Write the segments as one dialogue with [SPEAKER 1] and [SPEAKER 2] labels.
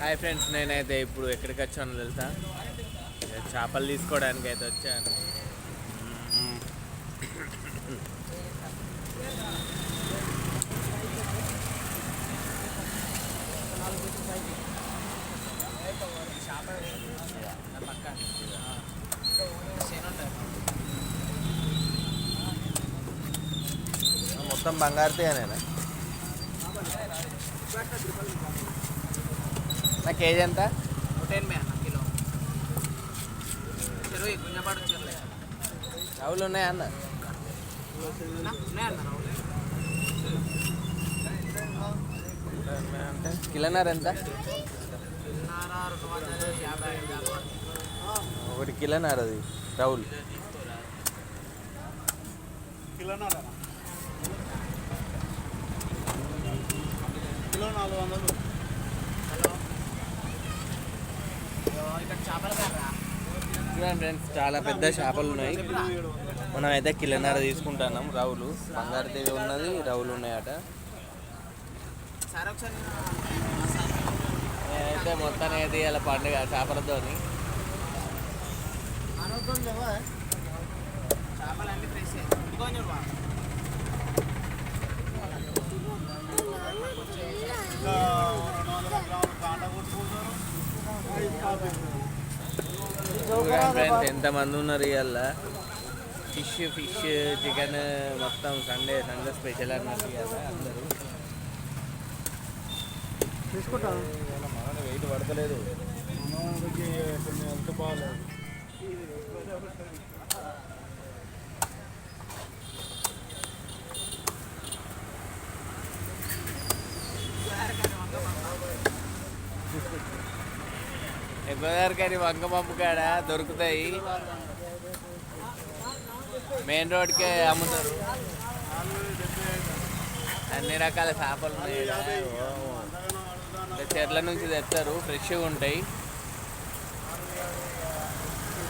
[SPEAKER 1] Hi friends నేనైతే ఇప్పుడు ఎక్కడికి వచ్చానో తెలుసా? చేపలు తీసుకోవడానికి అయితే వచ్చాను. మొత్తం బంగారుతేనేనా నా కేజీ ఎంత?
[SPEAKER 2] నూట ఎనభై అన్న కిలో. చెరువు గుంజపాడు చెరువు
[SPEAKER 1] రావులు ఉన్నాయా అన్న?
[SPEAKER 2] ఉన్నాయన్న రావులు
[SPEAKER 1] కిలోన్నర ఎంత? ఒకటి కిలోన్నర అది రావులు
[SPEAKER 3] కిలో నాలుగు వందలు
[SPEAKER 2] హలో ఇగో ఇక్కడ చేపలు కర్రా
[SPEAKER 1] చూడండి ఫ్రెండ్స్ చాలా పెద్ద చేపలు ఉన్నాయి. మనం అయితే కిలోన్నర తీసుకుంటున్నాం రావులు బంగారుదేవి ఉన్నది రావులు ఉన్నాయట.
[SPEAKER 2] సరే ఒకసారి
[SPEAKER 1] నేనైతే మొత్తాన్ని అయితే ఇలా పండుగ చేపలతోని.
[SPEAKER 2] చేపలు అన్ని ఫ్రెష్ ఇదిగో చూడు బా.
[SPEAKER 3] ఇంకా రెండు వందల గ్రాములు కాండ కొట్టుకుంటారు
[SPEAKER 1] చూడండి ఫ్రెండ్స్ ఎంతమంది ఉన్నారు ఇవాళ ఫిష్ ఫిష్ చికెన్ మొత్తం సండే సండే స్పెషల్ అన్నట్టు ఇవాళ అందరూ.
[SPEAKER 3] తీసుకుంటాను
[SPEAKER 1] వెయిట్ పడతలేదు.
[SPEAKER 3] మనకి కొన్ని హెల్త్ బాగాలేదు.
[SPEAKER 1] గోదావరి వంక పంపు కాడ దొరుకుతాయి. మెయిన్ రోడ్కే అమ్ముతారు. అన్ని రకాల చేపలు ఉన్నాయి ఓ. చెట్ల నుంచి తెస్తారు ఫ్రెష్గా ఉంటాయి.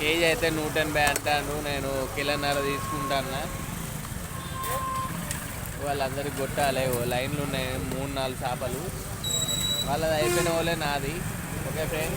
[SPEAKER 1] కేజీ అయితే నూట ఎనభై అంటాను నేను కిలోన్నర తీసుకుంటాను వాళ్ళందరికి కొట్టాలి ఓ లైన్లు ఉన్నాయి మూడు నాలుగు చేపలు. వాళ్ళది అయిపోయిన వాళ్ళే నాది. Okay friend?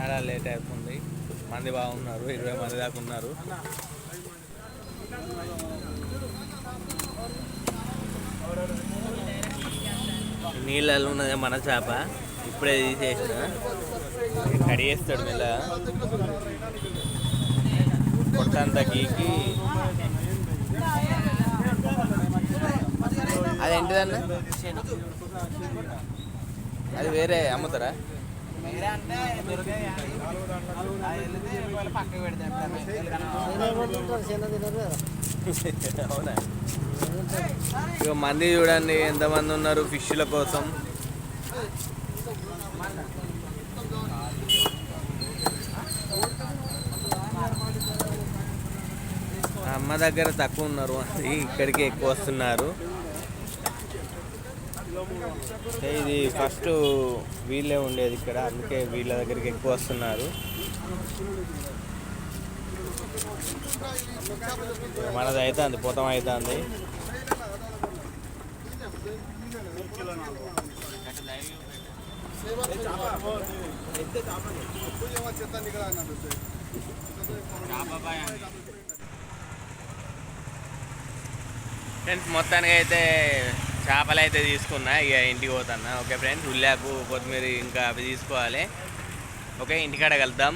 [SPEAKER 1] చాలా లేట్ అవుతుంది మంది బాగున్నారు. ఇరవై మంది దాకా ఉన్నారు. నీళ్ళలో ఉన్నది మన చేప. ఇప్పుడే తీసేసిన. కడిగేస్తాడు మెల్ల పొట్టంతా గీకి. అదేంటిదన్న అది వేరే అమ్ముతారా? ఇక మంది చూడండి ఎంతమంది ఉన్నారు ఫిష్ల కోసం. అమ్మ దగ్గర తక్కువ ఉన్నారు ఇక్కడికి ఎక్కువ వస్తున్నారు. ఇది ఫస్ట్ వీళ్ళే ఉండేది ఇక్కడ అందుకే వీళ్ళ దగ్గరికి ఎక్కువ వస్తున్నారు. మనది అవుతుంది పొతం అవుతుంది మొత్తానికి అయితే చేపలు అయితే తీసుకున్నా ఇక ఇంటికి పోతున్నా. ఓకే ఫ్రెండ్స్ ఉల్లాకు కొత్తిమీర ఇంకా అవి తీసుకోవాలి. ఓకే ఇంటికాడ కలుద్దాం.